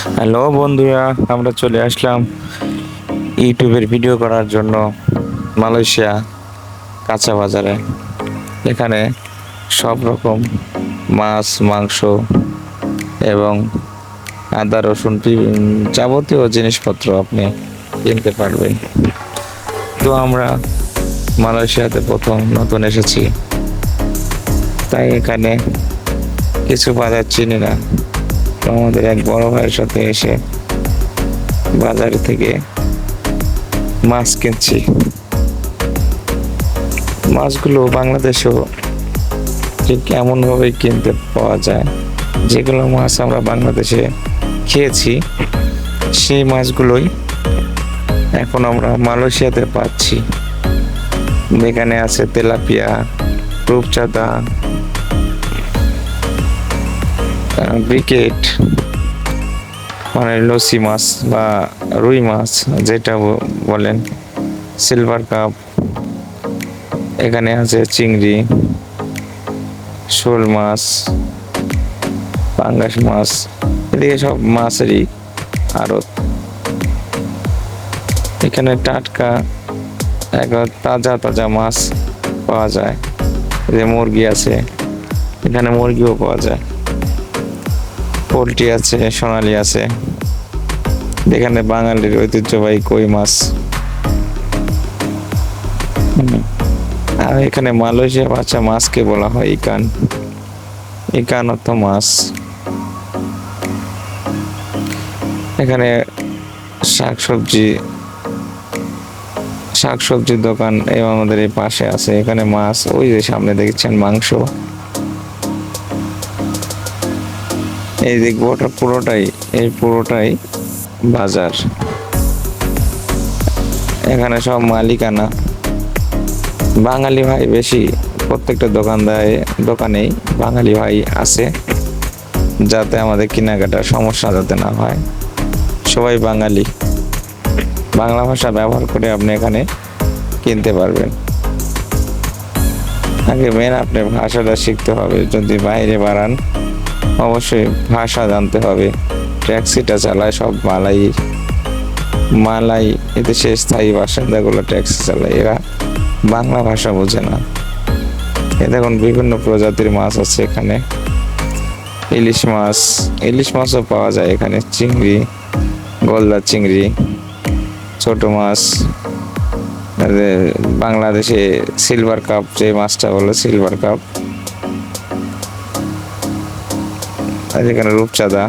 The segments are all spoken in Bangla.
হ্যালো বন্ধুরা, আমরা চলে আসলাম ইউটিউবের ভিডিও করার জন্য মালয়েশিয়া কাঁচা বাজারে। এখানে সব রকম মাছ, মাংস এবং আদা, রসুন যাবতীয় জিনিসপত্র আপনি কিনতে পারবেন। তো আমরা মালয়েশিয়াতে প্রথম নতুন এসেছি। তাই এখানে কিছু বাজার চিনি না। তো আমাদের এক বড় ভাইয়ের সাথে এসে বাজার থেকে মাছ কিনছি। মাছগুলো বাংলাদেশেও ঠিক এমনভাবে কিনতে পাওয়া যায়, যেগুলো মাছ আমরা বাংলাদেশে খেয়েছি, সেই মাছগুলোই এখন আমরা মালয়েশিয়াতে পাচ্ছি। এখানে আছে তেলাপিয়া, রূপচাঁদা ব্রিকেট মানে লসি মাছ বা রুই মাছ, যেটা বলেন, সিলভার কাপ, এখানে আছে চিংড়ি, শোল মাছ, পাঙ্গাস মাছ, এদিকে সব মাছেরই আড়ত। এখানে টাটকা একবার তাজা তাজা মাছ পাওয়া যায়। যে মুরগি আছে, এখানে মুরগিও পাওয়া যায়। পোলট্রি আছে, সোনালি আছে। এখানে বাঙালির ঐতিহ্যবাহী কই মাছ। আর এখানে মালয়েশিয়া বাচ্চা মাছকে বলা হয় ইকান। ইকান অর্থ মাছ। এখানে শাকসবজি, শাকসবজির দোকান এবং আমাদের এই পাশে আছে। এখানে মাছ, ওই যে সামনে দেখছেন মাংস। এই দিক ওটা পুরোটাই, এই পুরোটাই বাজার। এখানে সব মালিকানা। বাঙালি ভাই বেশি, প্রত্যেকটা দোকানদারে দোকানেই বাঙালি ভাই আছে, যাতে আমাদের কেনাকাটার সমস্যা যাতে না হয়। সবাই বাঙালি। বাংলা ভাষা ব্যবহার করে আপনি এখানে কিনতে পারবেন। আগে মেন আপনি ভাষাটা শিখতে হবে। যদি বাইরে বাড়ান অবশ্যই ভাষা জানতে হবে। ট্যাক্সিটা চালায় সব মালাই মালাই এদেশে স্থায়ী বাসিন্দাগুলো ট্যাক্সি চালায়। এরা বাংলা ভাষা বোঝে না। এ দেখুন, বিভিন্ন প্রজাতির মাছ আছে এখানে। ইলিশ মাছ। ইলিশ মাছও পাওয়া যায় এখানে। চিংড়ি গলদা চিংড়ি, ছোট মাছ। বাংলাদেশে সিলভার কাপ যে মাছটা বলে সিলভার কাপ আর এখানে রূপচাঁদা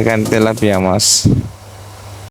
এখানে তেলাপিয়া মাছ।